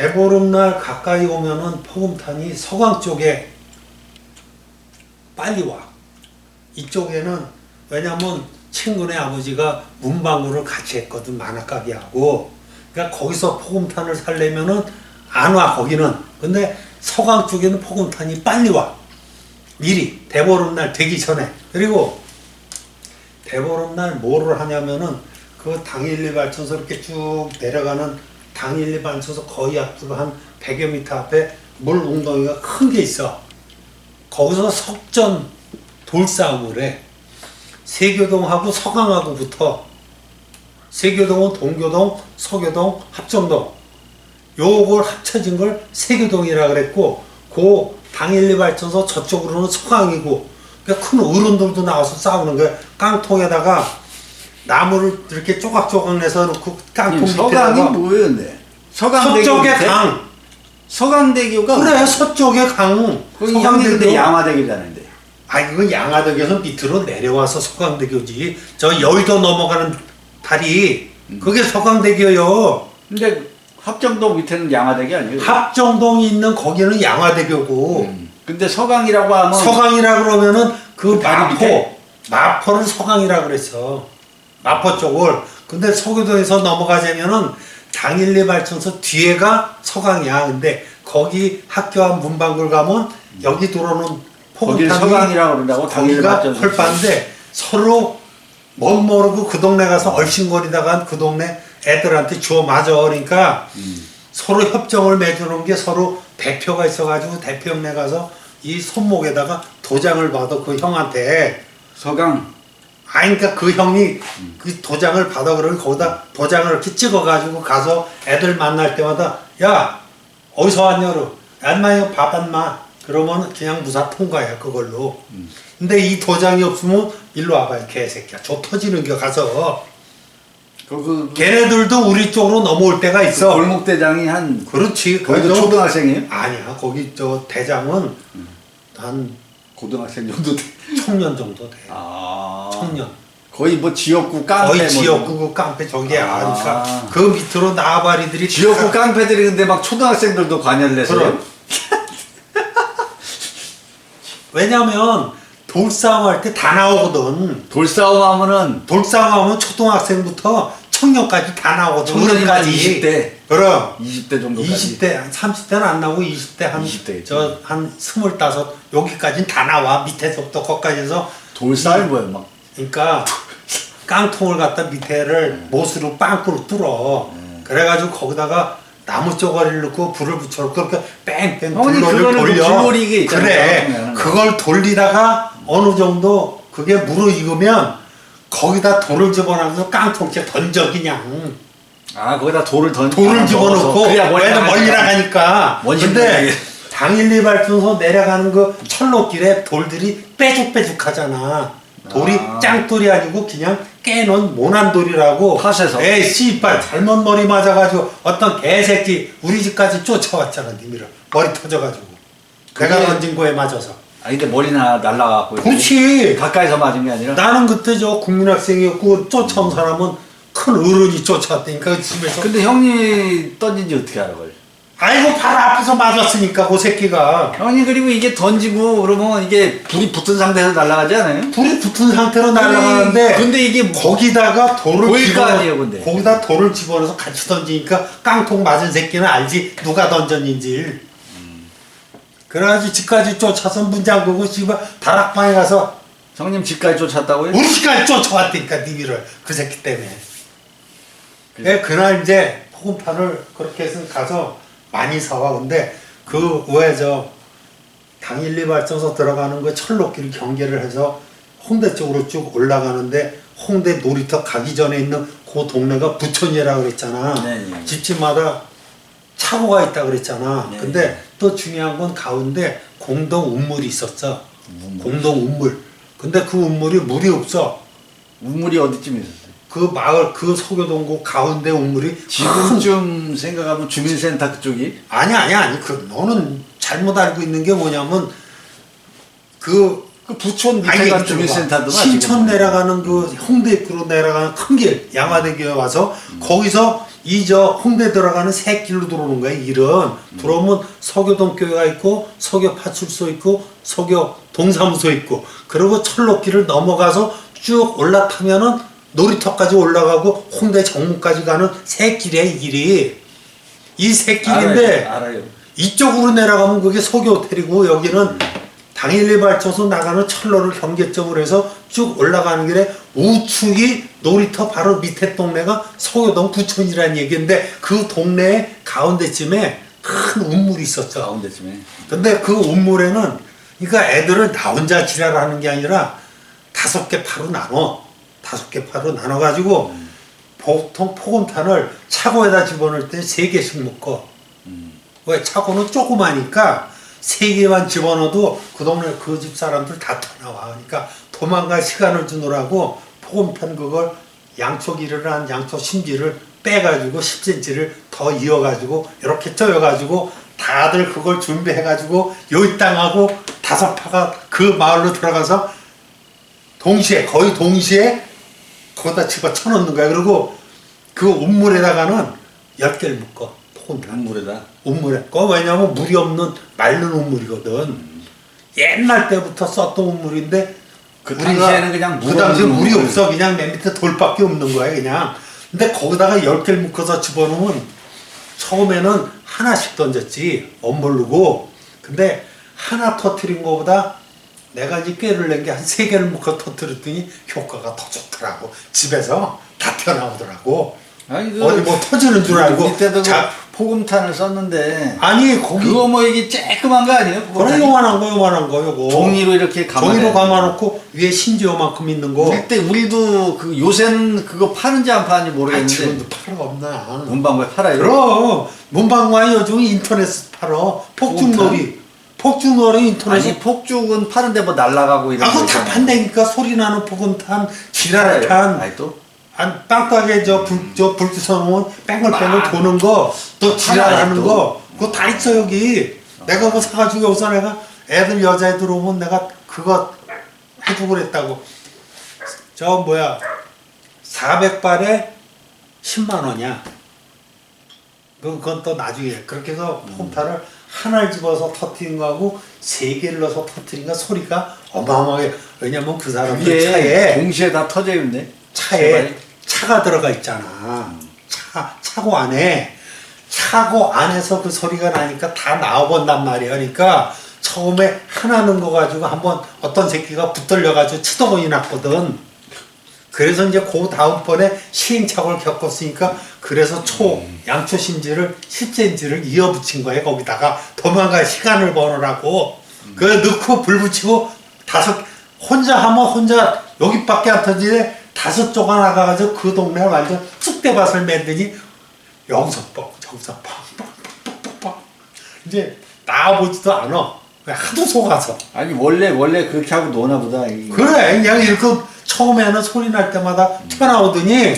대보름날 가까이 오면은 포금탄이 서강 쪽에 빨리 와. 이쪽에는 왜냐면 친구네 아버지가 문방구를 같이 했거든 만화가게하고. 그러니까 거기서 포금탄을 살려면은 안 와 거기는. 근데 서강 쪽에는 포금탄이 빨리 와. 미리 대보름날 되기 전에. 그리고 대보름날 뭐를 하냐면은 그 당일리 발전소 이렇게 쭉 내려가는 당일리 발전소 거의 앞으로 한 100여 미터 앞에 물 웅덩이가 큰 게 있어. 거기서 석전 돌싸움을 해. 세교동하고 서강하고 붙어. 세교동은 동교동, 서교동, 합정동. 요걸 합쳐진 걸 세교동이라 그랬고, 그 당일리 발전소 저쪽으로는 서강이고, 그러니까 큰 어른들도 나와서 싸우는 거야. 깡통에다가 나무를 이렇게 조각조각 내서 놓고 깡통 님, 서강이 밑에다가 뭐였는데? 서강대교 서쪽에 밑에? 강. 서강대교가 그래 서쪽에 강. 근데 양화대교잖아요. 아니 그건 양화대교에서 밑으로 내려와서 서강대교지. 저 여의도 넘어가는 다리 그게 서강대교요. 근데 합정동 밑에는 양화대교 아니에요? 합정동이 있는 거기는 양화대교고 음. 근데 서강이라고 하면 서강이라 그러면은 그 다리 마포? 마포를 서강이라 그랬어. 마포 쪽을. 근데 서교도에서 넘어가자면은 당일리 발전소 뒤에가 서강이야. 근데 거기 학교 앞 문방구를 가면 여기 들어오는 포근탕이 서강이라고 그런다고 당일리 발전소. 헐빠인데 서로 못 모르고 그 동네 가서 얼씬거리다가 그 동네 애들한테 주워 맞아. 그러니까 음. 서로 협정을 맺어놓은 게 서로 대표가 있어가지고 대표 형네 가서 이 손목에다가 도장을 받아 그 형한테 서강 아니 그러니까 그 형이 그 도장을 받아 그러면 거기다 도장을 이렇게 찍어가지고 가서 애들 만날 때마다 야 어디서 왔냐 그러 안마요 밥 안마. 그러면 그냥 무사 통과야 그걸로. 근데 이 도장이 없으면 일로 와봐 이 개새끼야. 저 터지는 겨 가서. 그, 그, 그 걔네들도 우리 쪽으로 넘어올 때가 있어. 골목 대장이 한 그렇지. 거기도 그래도 초등학생이에요? 아니야. 거기 저 대장은 한 고등학생 정도 돼. 청년 정도 돼. 아 청년 거의 뭐 지역구 깡패 거의 뭐 지역구 그 깡패 저기 아. 하니까 그 밑으로 나발이들이 지역구 다- 깡패들이 근데 막 초등학생들도 관여를 해서요? 그럼. 왜냐면 돌싸움 할 때 다 나오거든 돌싸움 하면은 돌싸움 하면 초등학생부터 청년까지 다 나오거든 청년이면 어른까지. 20 대. 그럼 20대 정도까지 20대, 30대는 안 나오고 20대 한 20대 겠지. 저한 스물다섯 여기까지는 다 나와 밑에서부터 거기까지 해서 돌싸움 뭐야 막 그러니까 깡통을 갖다 밑에를 못으로 빵꾸로 뚫어. 그래가지고 거기다가 나무 쪼가리를 넣고 불을 붙여놓고 그렇게 뺑뺑 어머니, 불로를 그거는 뭐 돌려. 있잖아요. 그래. 깡통에. 그걸 돌리다가 어느 정도 그게 무르익으면 거기다 돌을 집어넣어서 깡통째 던져 그냥. 아 거기다 돌을 던 돌을 아, 집어넣고 넣어서. 그래야 멀리 왜냐면 멀리 나가니까. 나가니까 원심 근데 나가게. 당일리 발전소 내려가는 그 철로길에 돌들이 빼죽빼죽하잖아 돌이 아. 짱돌이 아니고 그냥 깨놓은 모난 돌이라고. 팥에서? 에이 씨발 잘못 머리 맞아가지고 어떤 개새끼 우리 집까지 쫓아왔잖아 니미를 머리 터져가지고. 내가 그게- 던진 거에 맞아서. 아 근데 머리나 날라가고 그렇지. 가까이서 맞은 게 아니라? 나는 그때 저 국민학생이었고 쫓아온 사람은 큰 어른이 쫓아왔다니까 그 집에서. 근데 형이 던진지 어떻게 알아 그걸 아이고 바로 앞에서 맞았으니까 그 새끼가 형님 그리고 이게 던지고 그러면 이게 불이 붙은 상태에서 날아가지 않아요? 불이 붙은 상태로 날아가는데 근데 이게 뭐- 거기다가 돌을 보일 거 집어 아니에요, 근데. 거기다 돌을 집어넣어서 같이 던지니까 깡통 맞은 새끼는 알지 누가 던졌는지 그래가지고 집까지 쫓아서 문 잠그고 집에 다락방에 가서 형님 집까지 쫓았다고요? 우리 집까지 쫓아왔다니까 니비를 그 새끼 때문에 예, 그날 이제 포근판을 그렇게 해서 가서 많이 사와. 근데 그왜저 당일 리 발전소 들어가는 거 철로길 경계를 해서 홍대 쪽으로 쭉 올라가는데 홍대 놀이터 가기 전에 있는 그 동네가 부천이라고 그랬잖아. 네, 네. 집집마다 차고가 있다 그랬잖아. 네, 근데 네. 또 중요한 건 가운데 공동 운물이 있었어. 공동 운물. 근데 그 운물이 물이 없어. 우물이 어디쯤에 있었어요? 그 마을 그 소교동고 가운데 운물이 큰 지금쯤 생각하면 주민센터 그쪽이? 아니 아니 아니. 그 너는 잘못 알고 있는 게 뭐냐면 그 그 부촌 밑에 간 그쪽 주민센터도 신천 내려가는 그 홍대 입구로 내려가는 큰 길 양화대교에 와서 거기서 이 저 홍대 들어가는 새 길로 들어오는 거야 일은. 들어오면 서교동 교회가 있고 서교 파출소 있고 서교 동사무소 있고 그리고 철로길을 넘어가서 쭉 올라타면은 놀이터까지 올라가고 홍대 정문까지 가는 새 길이야 이 길이 이 새 길인데 알아요. 알아요. 이쪽으로 내려가면 그게 서교 호텔이고 여기는 당일리 발전소 나가는 철로를 경계점으로 해서 쭉 올라가는 길에 우측이 놀이터 바로 밑에 동네가 서교동 구촌이라는 얘기인데 그 동네 가운데쯤에 큰 운물이 있었죠. 가운데쯤에. 근데 그 운물에는 그러니까 애들을 나 혼자 지랄하는 게 아니라 다섯 개 파로 나눠 다섯 개 파로 나눠 가지고 보통 포금탄을 차고에다 집어넣을 때 세 개씩 묶어. 왜 차고는 조그마니까 세 개만 집어넣어도 그 동네 그 집 사람들 다 터나와. 그러니까 도망갈 시간을 주느라고 포금탄 그걸 양초 길이를 한 양초 심지를 빼가지고 10cm를 더 이어가지고 이렇게 쪼여가지고 다들 그걸 준비해가지고 여기 땅하고 다섯 파가 그 마을로 들어가서 동시에 거의 동시에 거기다 집어 쳐넣는 거야 그리고 그 운물에다가는 열 개를 묶어 포금탄 강물에다. 운물에. 그 왜냐면 물이 없는 마른 운물이거든. 옛날 때부터 썼던 운물인데 그 우리가 당시에는 그냥 그물 당시에 없는 물이 운물. 없어 그냥 맨 밑에 돌밖에 없는 거야 그냥. 근데 거기다가 열 개를 묶어서 집어넣으면 처음에는 하나씩 던졌지 못 모르고 근데 하나 터트린 거보다 내가 이제 꾀를 낸 게 한 세 개를 묶어 터트렸더니 효과가 더 좋더라고. 집에서 다 튀어나오더라고. 아니 그 어디 뭐 터지는 줄 알고 우리 때도 그 자, 포금탄을 썼는데 아니 거기 그거 뭐 이게 쬐끄만 거 아니에요? 다 요만한 거 요만한 거 요거. 종이로 이렇게 감아. 종이로 감아놓고 위에 신지 요만큼 있는 거. 그때 우리도 그 요새는 그거 파는지 안 파는지 아, 모르겠는데 지금도 팔아 없나? 문방구에 팔아요. 그럼. 문방구에 요즘 인터넷 팔어 폭죽놀이 폭죽놀이 인터넷에 아니. 폭죽은 파는데 뭐 날라가고 이런 아거 다. 판다니까 소리 나는 폭음탄. 지랄탄 아니 또? 안 땅땅에 저불저 불 켜놓으면 뺑글뺑글 막 도는 거또 지랄하는 또. 거 그거 다 있어 여기. 내가 그거 사가지고 여기서 내가 애들 여자애들 오면 내가 그거 해주고 그랬다고. 저 뭐야 400발에 10만 원이야. 그- 그건 또 나중에. 그렇게 해서 홈타를 하나를 집어서 터트린 거하고 세 개를 넣어서 터트린 거 소리가 어마어마하게 왜냐면 그 사람들 차에 동시에 다 터져 있는데 차에 차가 들어가 있잖아. 차 차고 안에 차고 안에서 그 소리가 나니까 다 나와본단 말이야. 그러니까 처음에 하나 넣은 거 가지고 한번 어떤 새끼가 붙들려 가지고 치도곤이 났거든. 그래서 이제 그 다음번에 시행착오를 겪었으니까 그래서 초 양초 심지를 10cm를 이어 붙인 거야 거기다가 도망갈 시간을 벌으라고. 그 넣고 불 붙이고 다섯 혼자 하면 혼자 여기밖에 안 터지네. 다섯 조가 나가가지고 그 동네 완전 쑥대밭을 만드니 뻑 저기서 뻑뻑뻑뻑뻑. 이제 나와보지도 않아 하도 속아서 아니 원래 원래 그렇게 하고 노나 보다. 이- 그래 그냥 이렇게 처음에는 소리 날 때마다 튀어나오더니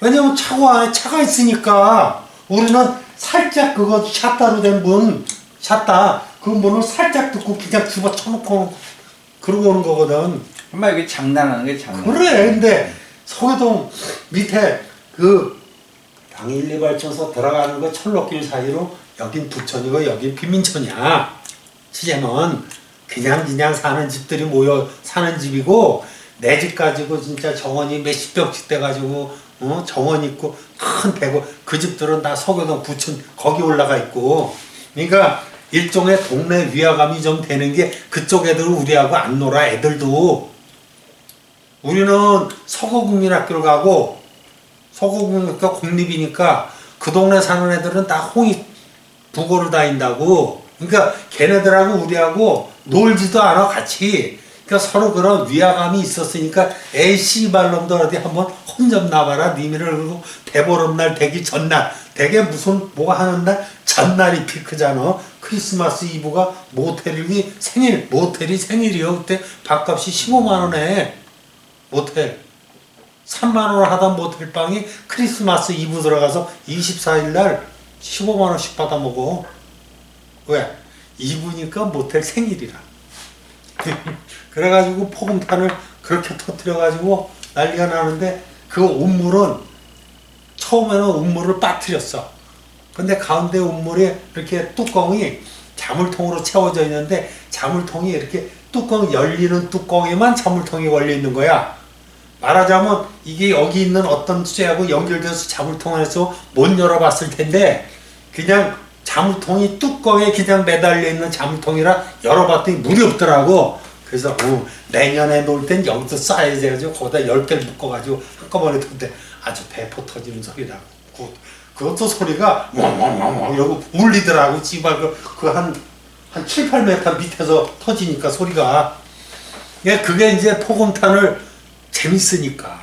왜냐면 차고 안에 차가 있으니까 우리는 살짝 그거 샷다로 된 문 샷다 그 문을 살짝 듣고 그냥 집어 쳐놓고 그러고 오는 거거든 정말 이게 장난하는 게 장난. 그래 근데 서교동 밑에 그 당일리 발전소 들어가는 거 철로길 사이로 여긴 부천이고 여긴 비민천이야 시제는 그냥 그냥 사는 집들이 모여 사는 집이고 내 집 가지고 진짜 정원이 몇십 평씩 돼 가지고 어 정원 있고 큰 배고 그 집들은 다 서교동 부천 거기 올라가 있고 그러니까 일종의 동네 위화감이 좀 되는 게 그쪽 애들 우리하고 안 놀아 애들도 우리는 서구국민학교를 가고 서구국민학교 공립이니까 그 동네 사는 애들은 다 홍익 부고를 다닌다고. 그러니까 걔네들하고 우리하고 놀지도 않아 같이. 그러니까 서로 그런 위화감이 있었으니까 에이 씨발놈들 어디 한번 혼 좀 나봐라. 니미를 그리고 대보름날 되기 전날. 되게 무슨 뭐가 하는 날? 전날이 피크잖아. 크리스마스 이브가 모텔이 생일 모텔이 생일이요. 그때 밥값이 15만 원에 모텔. 3만 원 하던 모텔 방이 크리스마스 이브 들어가서 24일 날 15만 원씩 받아 먹어. 왜? 이브니까 모텔 생일이라. 그래가지고 포금탄을 그렇게 터뜨려 가지고 난리가 나는데 그 온물은 처음에는 우물을 빠뜨렸어. 근데 가운데 우물에 이렇게 뚜껑이 자물통으로 채워져 있는데 자물통이 이렇게 뚜껑 열리는 뚜껑에만 자물통이 걸려 있는 거야. 말하자면 이게 여기 있는 어떤 쇠하고 연결돼서 자물통 안에서 못 열어봤을 텐데 그냥 자물통이 뚜껑에 그냥 매달려 있는 자물통이라 열어봤더니 물이 없더라고. 그래서 어, 내년에 놀 땐 여기서 쌓아야 돼가지고 거기다 열 개를 묶어가지고 한꺼번에 던데 아주 배포 터지는 소리라고. 그, 그것도 소리가 멍멍멍멍 이러고 울리더라고. 씨발 그한 한 7, 8m 밑에서 터지니까 소리가. 예, 그게 이제 포금탄을 재밌으니까.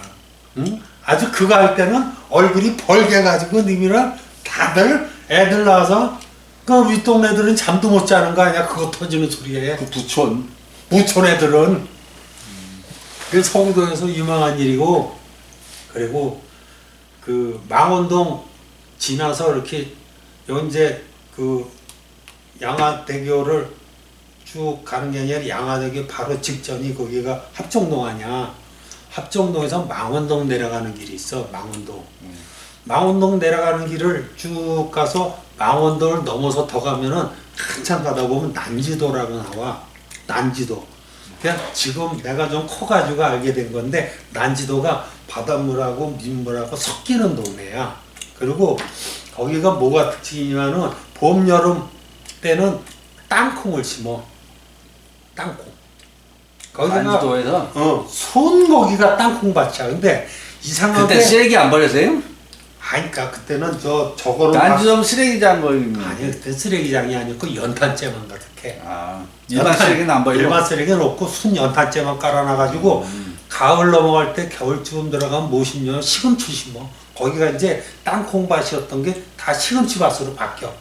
응? 아주 그거 할 때는 얼굴이 벌게 가지고 님이랑 다들 애들 나와서 그 윗동네들은 잠도 못 자는 거 아니야? 그거 터지는 소리에. 그 부촌. 부촌 애들은. 그 서구동에서 유명한 일이고 그리고 그 망원동 지나서 이렇게 연제 그 양화대교를 쭉 가는 게 아니라 양화대교 바로 직전이 거기가 합정동 아니야. 합정동에서 망원동 내려가는 길이 있어 망원동 망원동 내려가는 길을 쭉 가서 망원동을 넘어서 더 가면은 한참 가다 보면 난지도라고 나와. 난지도. 그냥 지금 내가 좀 커가지고 알게 된 건데 난지도가 바닷물하고 민물하고 섞이는 동네야. 그리고 거기가 뭐가 특징이냐면은 봄 여름 때는 땅콩을 심어. 땅콩. 거기가 난지도에서. 어 손고기가 땅콩밭이야. 근데 이상하게 그때 쓰레기 안 버렸어요? 아니까 그때는 저 저거는 난지도 쓰레기장 거. 다- 아니 그때 쓰레기장이 아니고 연탄재만 가득해 아, 일반 쓰레기는 안 버리고. 일반 쓰레기는 없고 순 연탄재만 깔아놔가지고 음. 가을 넘어갈 때 겨울쯤 들어가면 뭐심냐 시금치 심어 거기가 이제 땅콩밭이었던 게 다 시금치 밭으로 바뀌어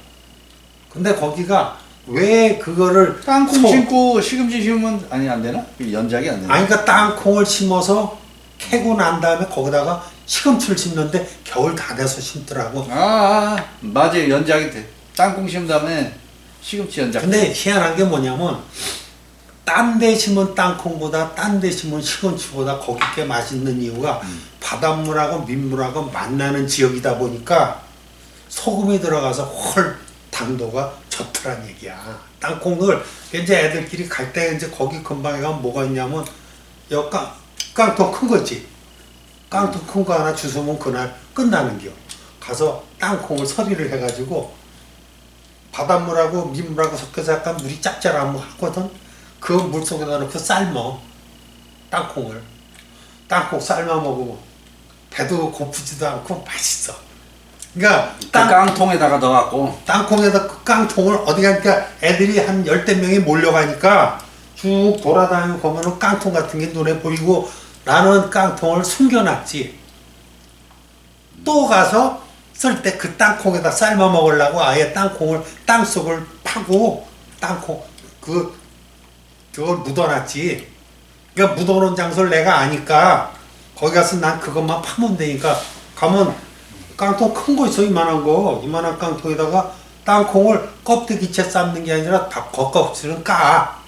근데 거기가 왜 그거를 땅콩 소- 심고 시금치 심으면 아니 안 되나? 그 연작이 안 되나? 아니 그러니까 땅콩을 심어서 캐고 난 다음에 거기다가 시금치를 심는데 겨울 다 돼서 심더라고 아, 아 맞아요 연작이 돼. 땅콩 심은 다음에 시금치 연작. 근데 희한한 게 뭐냐면 딴 데 심은 땅콩보다 딴 데 심은 시금치보다 거기 게 맛있는 이유가 바닷물하고 민물하고 만나는 지역이다 보니까 소금이 들어가서 헐 당도가 좋더란 얘기야. 땅콩을 이제 애들끼리 갈 때 이제 거기 근방에 가면 뭐가 있냐면 여 깡, 깡통 큰 거지. 깡통 큰 거 하나 주우면 그날 끝나는 겨. 가서 땅콩을 서리를 해가지고 바닷물하고 민물하고 섞여서 약간 물이 짭짤한 거 하거든. 그 물 속에다 넣고 삶어 땅콩을 땅콩 삶아 먹으면 배도 고프지도 않고 맛있어. 그러니까 그 땅, 깡통에다가 넣어갖고 땅콩에다 그 깡통을 어디 가니까 애들이 한 열댓 명이 몰려가니까 쭉 돌아다니고 보면은 깡통 같은 게 눈에 보이고 나는 깡통을 숨겨놨지. 또 가서 쓸 때 그 땅콩에다 삶아 먹으려고 아예 땅콩을 땅 속을 파고 땅콩 그 그걸 묻어놨지. 그러니까 묻어놓은 장소를 내가 아니까 거기 가서 난 그것만 파면 되니까 가면 깡통 큰 거 있어 이만한 거 이만한 깡통에다가 땅콩을 껍데기채 삶는 게 아니라 다 겉껍질은 까.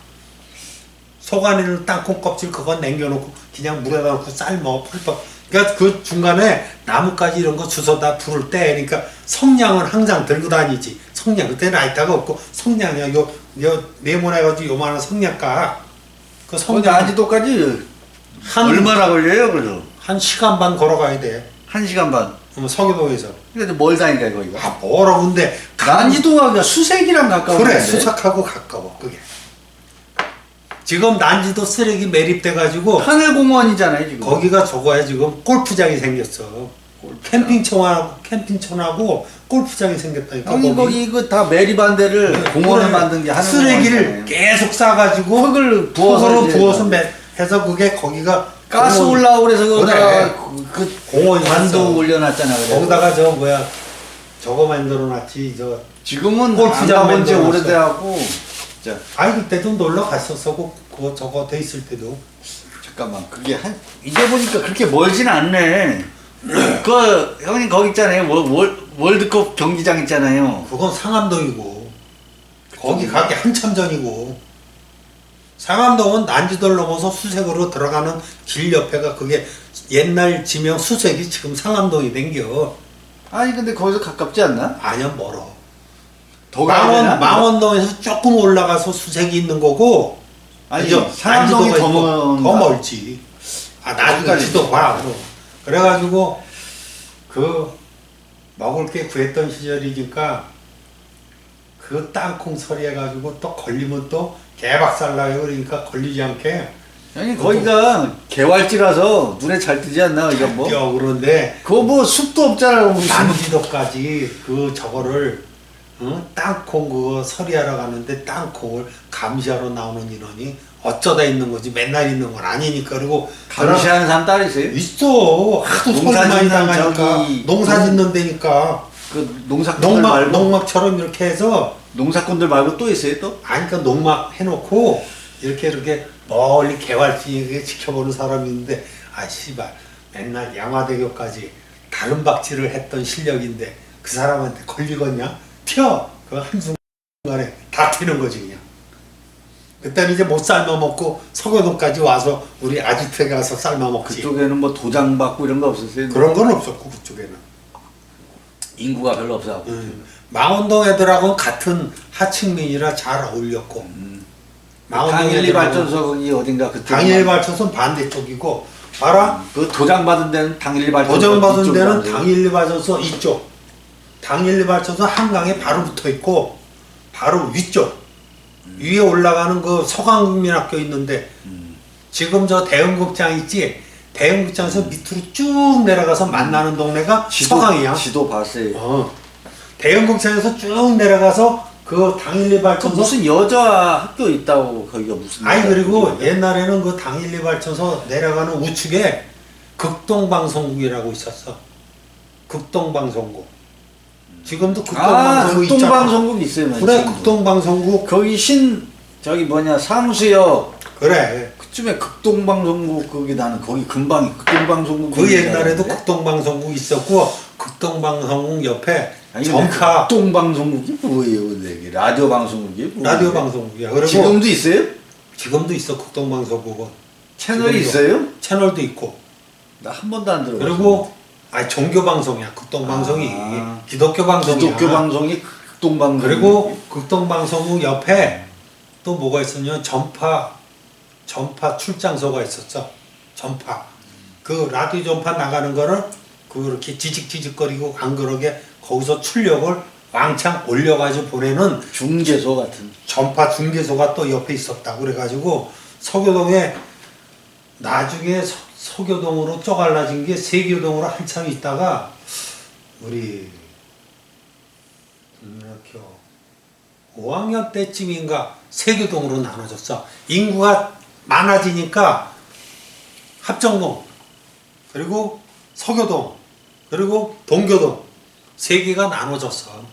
속 안에 있는 땅콩 껍질 그거 남겨놓고 그냥 물에다 넣고 삶어 펄펄. 그러니까 그 중간에 나뭇가지 이런 거 주워다 부를 때 그러니까 성냥은 항상 들고 다니지. 성냥 그때 라이터가 없고 성냥이야 요, 요 네모나가지고 요만한 성냥가. 그 거기 성냥 난지도까지 한, 얼마나 걸려요 그래서? 한 시간 반 걸어가야 돼. 한 시간 반. 어, 서교동에서. 근데 멀 다니까 거기가. 아 뭐라 근데 난지도가 그냥 수색이랑 가까운 그래. 수색하고 가까워 그게 지금 난지도 쓰레기 매립돼 가지고 하늘공원이잖아요 지금. 거기가 저거야 지금 골프장이 생겼어 캠핑촌하고 캠핑촌하고 골프장이 생겼다니까 형이 거기 이거 다 매립한 데를 공원을 그래. 만든 게 하늘 쓰레기를 계속 싸가지고 흙을 부어서 흙으로 이제 부어서 매, 해서 그게 거기가 가스 공원- 올라오고 그래서 그래. 거기다가 그, 그 공원이 관도 있어. 올려놨잖아 그래. 거기다가 저 뭐야 저거 만들어놨지 저 지금은 골프장 골프장 본지 만들어놨어. 오래돼갖고 진짜. 아이 그때도 놀러 갔었어. 그 그거 저거 돼 있을 때도. 잠깐만. 그게 한 이제 보니까 그렇게 멀진 않네. 그 형님 거기 있잖아요. 월, 월, 월드컵 경기장 있잖아요. 그건 상암동이고. 거기 가기 한참 전이고. 상암동은 난지도를 넘어서 수색으로 들어가는 길 옆에가 그게 옛날 지명 수색이 지금 상암동이 된겨. 아니 근데 거기서 가깝지 않나? 아니야 멀어. 더 가야 되나? 망원 망원동에서 조금 올라가서 수색이 있는 거고. 아니 그죠? 상암동이 난지도가 더 있고 먼더 멀지. 아 나중에 헷갈리지. 지도 봐. 그래가지고 그 먹을 게 구했던 시절이니까 그 땅콩 서리 해가지고 또 걸리면 또 개박살 나요. 그러니까 걸리지 않게 아니 거기가 개활지라서 눈에 잘 뜨지 않나 이거 뭐? 껴 그런데 그거 뭐 숲도 없잖아 무슨 남지도까지 그 저거를 어? 땅콩 그거 서리하러 가는데 땅콩을 감시하러 나오는 인원이 어쩌다 있는 거지 맨날 있는 건 아니니까 그리고 감시하는 사람 따로 있어요? 있어 하도 소리 농사 많이 짓는 저기 농사 짓는 데니까 그 농사꾼들 농막 말고 농막처럼 이렇게 해서 농사꾼들 말고 또 있어요 또? 아니 그러니까 농막 해놓고 이렇게 이렇게 멀리 개활지 지켜보는 사람이 있는데 아 씨발 맨날 양화대교까지 다른 박지를 했던 실력인데 그 사람한테 걸리겠냐? 튀어! 그 한순간에 다 튀는 거지 그냥 그때는 이제 못 삶아 먹고 서교동까지 와서 우리 아지트에 가서 삶아 먹지 그쪽에는 뭐 도장 받고 이런 거 없었어요? 그런 건 없었고 그쪽에는 인구가 별로 없어갖고 음. 망원동 애들하고는 같은 하층민이라 잘 어울렸고 음. 당일리 발전소 거기 어딘가 그쪽 당일 발전소는 반대쪽이고 봐라 그 도장 받은 데는 당일리 발전소 도장 받은 데는. 당일리 발전소 이쪽 당일리 발전소 한강에 바로 붙어 있고 바로 위쪽 위에 올라가는 그 서강국민학교 있는데 음. 지금 저 대흥극장 있지 대흥극장에서 밑으로 쭉 내려가서 만나는 동네가 지도, 서강이야 지도 봤어요 어. 대흥극장에서 쭉 내려가서 그 당일리 그 발전소 무슨 여자 학교 있다고 거기가 무슨 아니 그리고 학교인가? 옛날에는 그 당일리 발전소 내려가는 우측에 극동방송국이라고 있었어. 극동방송국. 지금도 아 극동방송국 있잖아. 극동방송국 있어요 그래 지금도. 극동방송국 거기 신 저기 뭐냐 사무소역 그래. 그쯤에 극동방송국 거기 나는 거기 금방 극동방송국 그 옛날에도 극동방송국 있었고 극동방송국 옆에 아니, 정카 극동방송국이 뭐예요 근데 이게 라디오 방송국이 뭐예요? 라디오 방송국이야. 그리고 지금도 있어요? 지금도 있어 극동방송국은 채널이 지금도. 있어요? 채널도 있고 나 한 번도 안 들어봤어 그리고 아 종교 방송이야. 극동 방송이. 아. 기독교 방송이야. 기독교 방송이 극동 방송 그리고 극동 방송국 옆에 또 뭐가 있었냐면 전파 전파 출장소가 있었어. 전파. 그 라디오 전파 나가는 거를 그렇게 지직지직거리고 안 그러게 거기서 출력을 왕창 올려가지고 보내는 중개소 같은. 전파 중개소가 또 옆에 있었다. 그래가지고 서교동에 나중에 서, 서교동으로 쪼갈라진 게 세교동으로 한참 있다가 우리 중학교 5학년 때쯤인가 세교동으로 나눠졌어. 인구가 많아지니까 합정동 그리고 서교동 그리고 동교동 세 개가 나눠졌어